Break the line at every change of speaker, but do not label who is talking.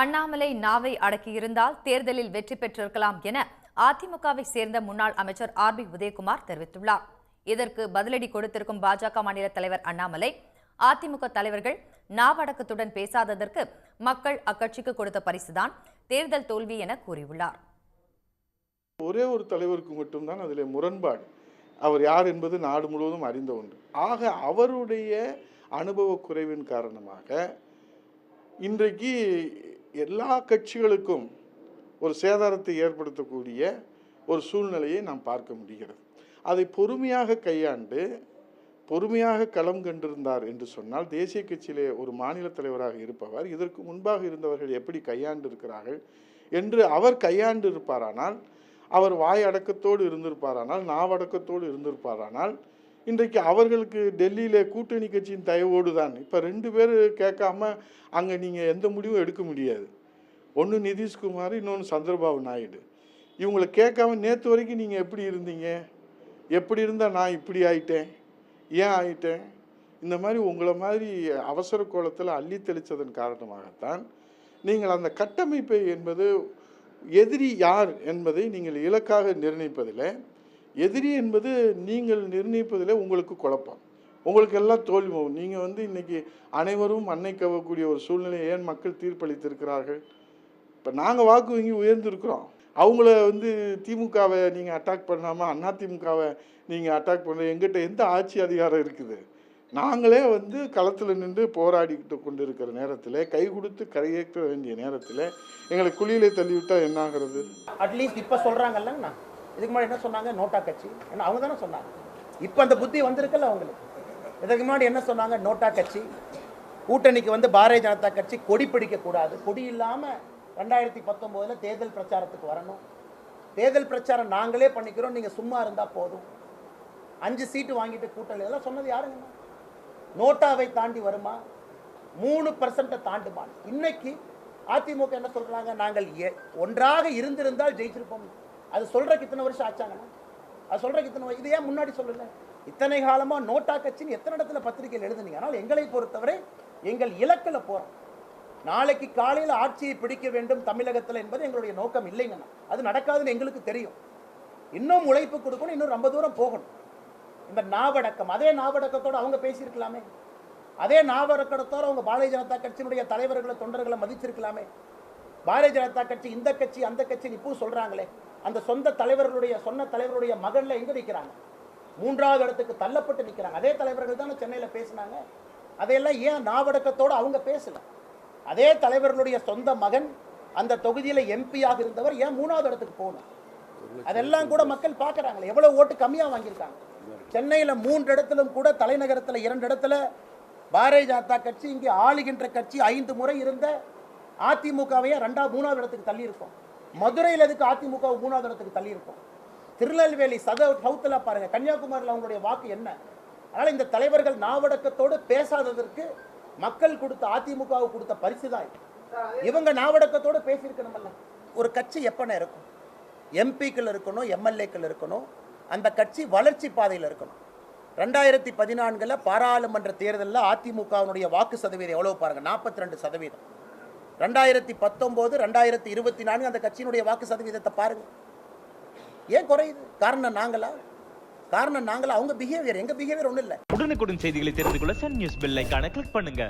அண்ணாமலை நாவை அடக்கியிருந்தால் தேர்தலில் வெற்றி பெற்றிருக்கலாம் என அதிமுகவை சேர்ந்த முன்னாள் அமைச்சர் ஆர் பி உதயகுமார் தெரிவித்துள்ளார். இதற்கு பதிலடி கொடுத்திருக்கும் பாஜக மாநில தலைவர் அண்ணாமலை அதிமுக தலைவர்கள் நாவடக்கத்துடன் பேசாததற்கு மக்கள் அக்கட்சிக்கு கொடுத்த பரிசுதான் தேர்தல் தோல்வி என கூறியுள்ளார்.
ஒரே ஒரு தலைவருக்கு மட்டும்தான் அதில் முரண்பாடு. அவர் யார் என்பது நாடு முழுவதும் அறிந்த ஒன்று. ஆக அவருடைய அனுபவ குறைவின் காரணமாக இன்றைக்கு எல்லா கட்சிகளுக்கும் ஒரு சேதாரத்தை ஏற்படுத்தக்கூடிய ஒரு சூழ்நிலையை நாம் பார்க்க முடிகிறது. அதை பொறுமையாக கையாண்டு பொறுமையாக களம் கண்டிருந்தார் என்று சொன்னால் தேசிய கட்சியிலே ஒரு மாநில தலைவராக இருப்பவர் இதற்கு முன்பாக இருந்தவர்கள் எப்படி கையாண்டு இருக்கிறார்கள் என்று அவர் கையாண்டு இருப்பாரானால் அவர் வாய் அடக்கத்தோடு இருந்திருப்பாரானால் நாவடக்கத்தோடு இருந்திருப்பாரானால் இன்றைக்கு அவர்களுக்கு டெல்லியில் கூட்டணி கட்சியின் தயவோடு தான் இப்போ ரெண்டு பேர் கேட்காம அங்கே நீங்கள் எந்த முடிவும் எடுக்க முடியாது. ஒன்று நிதிஷ்குமார் இன்னொன்று சந்திரபாபு நாயுடு. இவங்களை கேட்காம நேற்று வரைக்கும் நீங்கள் எப்படி இருந்தீங்க? எப்படி இருந்தால் நான் இப்படி ஆயிட்டேன்? ஏன் ஆயிட்டேன்? இந்த மாதிரி உங்களை மாதிரி அவசர கோலத்தில் அள்ளி தெளித்ததன் காரணமாகத்தான் நீங்கள் அந்த கட்டமைப்பை என்பது எதிரி யார் என்பதை நீங்கள் இலக்காக நிர்ணயிப்பதில் எதிரி என்பது நீங்கள் நிர்ணயிப்பதில் உங்களுக்கு குழப்பம். உங்களுக்கு எல்லாம் தோல்வி போகும். நீங்கள் வந்து இன்றைக்கி அனைவரும் அன்னை கவக்கூடிய ஒரு சூழ்நிலையை ஏன் மக்கள் தீர்ப்பளித்திருக்கிறார்கள்? இப்போ நாங்கள் வாக்கு வங்கி உயர்ந்திருக்கிறோம். அவங்கள வந்து திமுகவை நீங்கள் அட்டாக் பண்ணாமல் அதிமுகவை நீங்கள் அட்டாக் பண்ண எங்கிட்ட எந்த ஆட்சி அதிகாரம் இருக்குது? நாங்களே வந்து களத்தில் நின்று போராடிக்கிட்டு கொண்டு இருக்கிற நேரத்தில் கை கொடுத்து கரையேற்ற வேண்டிய நேரத்தில் எங்களை குழியிலே தள்ளிவிட்டால் என்னாகிறது?
அட்லீஸ்ட் இப்போ சொல்கிறாங்கல்லங்கண்ணா இதுக்கு முன்னாடி என்ன சொன்னாங்க? நோட்டா கட்சி. ஏன்னா அவங்க தானே சொன்னாங்க. இப்போ அந்த புத்தி வந்திருக்குல்ல அவங்களுக்கு. இதுக்கு முன்னாடி என்ன சொன்னாங்க? நோட்டா கட்சி. கூட்டணிக்கு வந்து பாரதிய ஜனதா கட்சி கொடி பிடிக்கக்கூடாது கொடி இல்லாமல் ரெண்டாயிரத்தி பத்தொம்போதில் தேர்தல் பிரச்சாரத்துக்கு வரணும். தேர்தல் பிரச்சாரம் நாங்களே பண்ணிக்கிறோம். நீங்கள் சும்மா இருந்தால் போதும். அஞ்சு சீட்டு வாங்கிட்டு கூட்டணி. இதெல்லாம் சொன்னது யாருங்க? நோட்டாவை தாண்டி வருமா? மூணு பர்சன்ட்டை தாண்டுமா? இன்னைக்கு அதிமுக என்ன சொல்கிறாங்க நாங்கள் ஒன்றாக இருந்திருந்தால் ஜெயிச்சிருப்போம். அது சொல்றதுக்கு இத்தனை வருஷம் ஆச்சாங்கண்ணா அது சொல்றதுக்கு இத்தனை இது ஏன் முன்னாடி சொல்லல? இத்தனை காலமா நோட்டா கட்சின்னு எத்தனை இடத்துல பத்திரிகையில் எழுதுனீங்க? ஆனால் எங்களை பொறுத்தவரை எங்கள் இலக்கில் போறோம். நாளைக்கு காலையில் ஆட்சியை பிடிக்க வேண்டும் தமிழகத்தில் என்பது எங்களுடைய நோக்கம் இல்லைங்கண்ணா. அது நடக்காதுன்னு எங்களுக்கு தெரியும். இன்னும் உழைப்பு கொடுக்கணும் இன்னும் ரொம்ப தூரம் போகணும். இந்த நாவடக்கம் அதே நாவடக்கத்தோட அவங்க பேசியிருக்கலாமே. அதே நாவடக்கத்தோட அவங்க பாரதிய ஜனதா கட்சியினுடைய தலைவர்களை தொண்டர்களை மதிச்சிருக்கலாமே. பாரதிய ஜனதா கட்சி இந்த கட்சி அந்த கட்சி இப்போ சொல்றாங்களே. அந்த சொந்த தலைவர்களுடைய சொன்ன தலைவருடைய மகன்ல எங்க நிற்கிறாங்க மூன்றாவது இடத்துக்கு தள்ளப்பட்டு நிற்கிறாங்க அதே தலைவர்கள் தானே சென்னையில் பேசினாங்க. அதையெல்லாம் ஏன் நாவடக்கத்தோடு அவங்க பேசல? அதே தலைவர்களுடைய சொந்த மகன் அந்த தொகுதியில் எம்பியாக இருந்தவர் ஏன் மூணாவது இடத்துக்கு போகணும்? அதெல்லாம் கூட மக்கள் பார்க்குறாங்களே எவ்வளோ ஓட்டு கம்மியாக வாங்கியிருக்காங்க? சென்னையில் மூன்று இடத்திலும் கூட தலைநகரத்தில் இரண்டு இடத்துல பாரதிய ஜனதா கட்சி இங்கே ஆளுகின்ற கட்சி ஐந்து முறை இருந்த அதிமுகவையே ரெண்டா மூணாவது இடத்துக்கு தள்ளி இருக்கும் மதுரையில் எதுக்கு அதிமுக மூணாவது இடத்துக்கு தள்ளி இருக்கும் திருநெல்வேலி சத சவுத்தில் பாருங்க கன்னியாகுமரியில் அவங்களுடைய வாக்கு என்ன? அதனால் இந்த தலைவர்கள் நாவடக்கத்தோடு பேசாததற்கு மக்கள் கொடுத்த அதிமுகவுக்கு கொடுத்த பரிசு தான் இவங்க நாவடக்கத்தோடு பேசியிருக்கணுமல்ல ஒரு கட்சி எப்பன இருக்கும்? எம்பிக்கள் இருக்கணும் எம்எல்ஏக்கள் இருக்கணும் அந்த கட்சி வளர்ச்சி பாதையில் இருக்கணும். ரெண்டாயிரத்தி பதினான்கில் பாராளுமன்ற தேர்தலில் அதிமுகவினுடைய வாக்கு சதவீதம் எவ்வளோ பாருங்கள் நாற்பத்தி ரெண்டு சதவீதம். ரெண்டாயிரத்தி பத்தொம்போது ரெண்டாயிரத்தி இருபத்தி நான்கு அந்த கட்சியினுடைய வாக்கு சதவீதத்தை பாருங்கள் ஏன் குறையுது? காரணம் நாங்களா? காரணம் நாங்களா? அவங்க பிஹேவியர் எங்கள் பிஹேவியர் ஒன்றும் இல்லை.
உடனுக்குடன் செய்திகளை தெரிந்து கொள்ள சன் நியூஸ் பெல் கிளிக் பண்ணுங்க.